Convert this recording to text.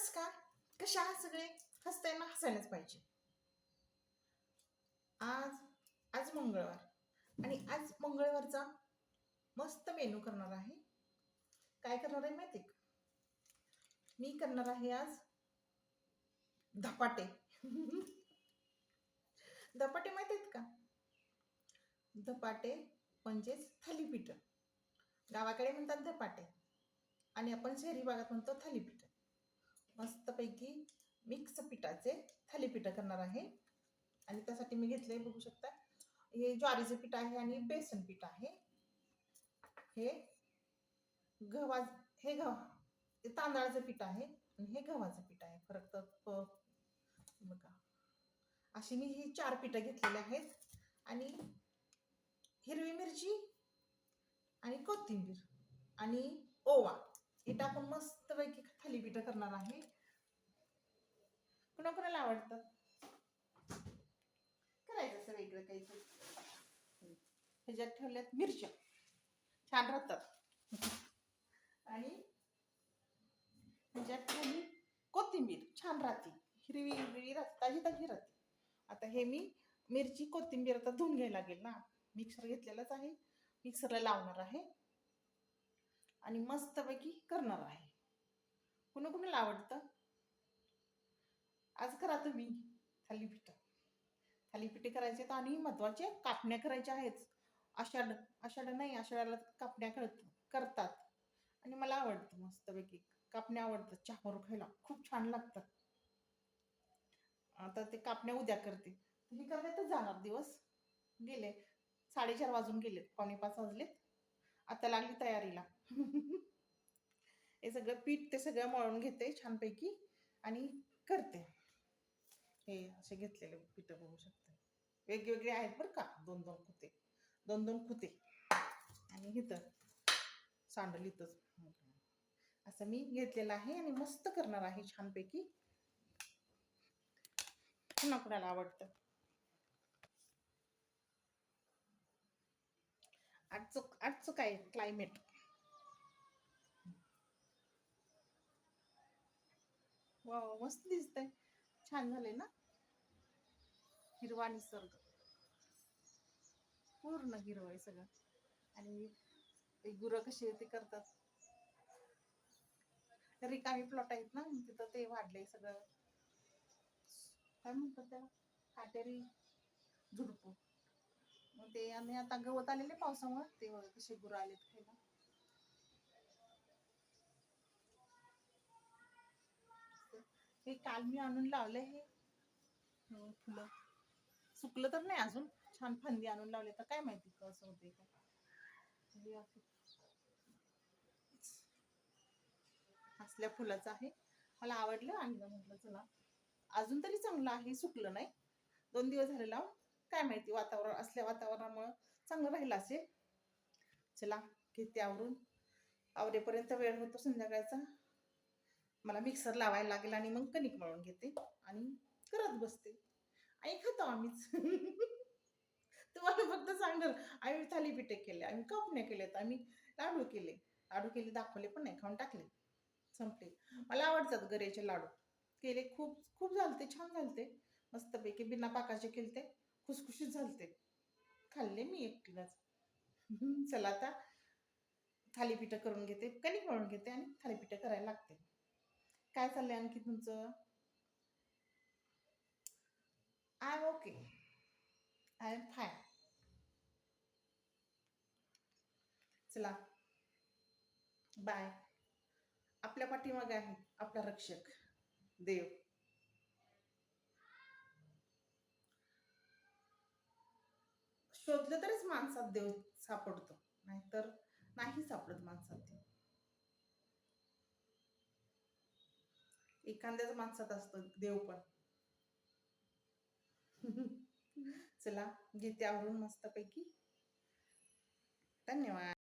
नमस्कार कशा आहात सगळे? हसताय ना हसायलाच पाहिजे. आज आज मंगळवार. आणि आज मंगळवारचा मस्त मेनू करणार आहे. काय करणार आहे माहिती मी करणार आहे आज धपाटे. धपाटे माहिती आहेत का? धपाटे म्हणजेच थालीपीठ. गावाकडे म्हणतात धपाटे. आणि आपण शहरी भागात म्हणतो थालीपीठ. मस्तपैकी मिक्स पिठाचे थालीपीठं करणार आहे. आणि त्यासाठी मी घेतले बघू शकता. हे ज्वारीचं पीठ आहे आणि बेसन पीठ आहे. हे गव्हा हे गव्हा हे तांदळाचं पीठ आहे आणि हे गव्हाचं पीठ आहे. फरक तर बघा. अशी मी ही चार पिठं घेतलेली आहेत. आणि हिरवी मिरची आणि कोथिंबीर आणि ओवा. हे टाकून मस्तपैकी थालीपीठ करणार आहे. कुणाकुणाला कुणाला करायचं असं वेगळं काहीतरी ह्याच्यात ठेवल्यात मिरच्या. छान राहतात. आणि ह्याच्यात ठेवली कोथिंबीर. छान राहते. हिरवी हिरवी राहते. ताजी ताजी राहते. आता हे मी मिरची कोथिंबीर आता धुवून घ्यायला लागेल ना. मिक्सर घेतलेलाच आहे. मिक्सरला लावणार आहे. आणि मस्तपैकी करणार आहे. कुणा कुणाला आवडतं? आज करा तुम्ही. थालीपीठ थालीपीठ करायचे तर आणि महत्त्वाचे कापण्या करायच्या आहेत. आषाढ आषाढ नाही आषाढाला कापण्या करत करतात. आणि मला आवडतं मस्तपैकी. कापण्या आवडतात. चहावर खायला खूप छान लागतात. आता ते कापण्या उद्या करते. हे करण्यातच जाणार दिवस. गेले. साडेचार वाजून गेलेत. पावणे पाच वाजलेत. आता लागली तयारीला. हे सगळं पीठ ते सगळं मळून घेते छानपैकी आणि करते. हे असे घेतलेले पीठ बघू शकते. वेगवेगळे आहेत बरं का दोन दोन खुते दोन दोन खुते आणि इथं सांडल इथंच. असं मी घेतलेलं आहे आणि मस्त करणार आहे छानपैकी. पुन्हा कुणाला आवडतं? आजचं आजचं काय क्लायमेट वा मस्त दिसतंय. छान झालंय ना? हिरवा निसर्ग. पूर्ण हिरवं आहे सगळं. आणि ते गुरं कशी ते करतात. रिकामी प्लॉट आहेत ना? तिथं ते वाढले सगळं. काय म्हणतात त्या काटेरी झुडपू. मग ते आणि आता गवत आलेले पावसामुळे ते कसे गुरं आलेत खायला. हे काल मी आणून लावलंय हे. हो, फुलं. सुकलं तर नाही अजून. छान फांदी आणून लावले. तर काय माहिती कसं होते का असल्या फुलाचं आहे. मला आवडलं आणलं म्हटलं चला. अजून तरी चांगलं आहे. सुकलं नाही. दोन दिवस झाले लावून. काय माहिती वातावरण असल्या वातावरणामुळं चांगलं राहिलं असेल. चला घेते आवरून. आवरेपर्यंत वेळ होतो संध्याकाळचा. मला मिक्सर लावायला लागेल आणि मग कणिक मळून घेते आणि करत बसते. आणि खातो आम्हीच. तुम्हाला फक्त सांगणार आम्ही थालीपीठे केले आम्ही कापण्या केलेत आम्ही लाडू केले. लाडू केले दाखवले पण नाही खाऊन टाकले. संपले. मला आवडतात गरेचे लाडू. केले खूप खूप झालते छान झालते. मस्तपैकी बिना पाकाचे केलते खुसखुशीत झालते. खाल्ले मी एकटीलाच. चला आता थालीपीठ करून घेते कणिक मळून घेते आणि थालीपीठ करायला लागते. काय चाललंय आणखी तुमचं? I am okay I am fine चला. बाय आपल्या पाठीमागे आहे आपला रक्षक. देव. शोधलं तरच माणसात देव सापडतो. नाहीतर नाही सापडत माणसात देव. एखाद्याच माणसात असतं देव पण. चला घेते आवरून मस्तपैकी. धन्यवाद.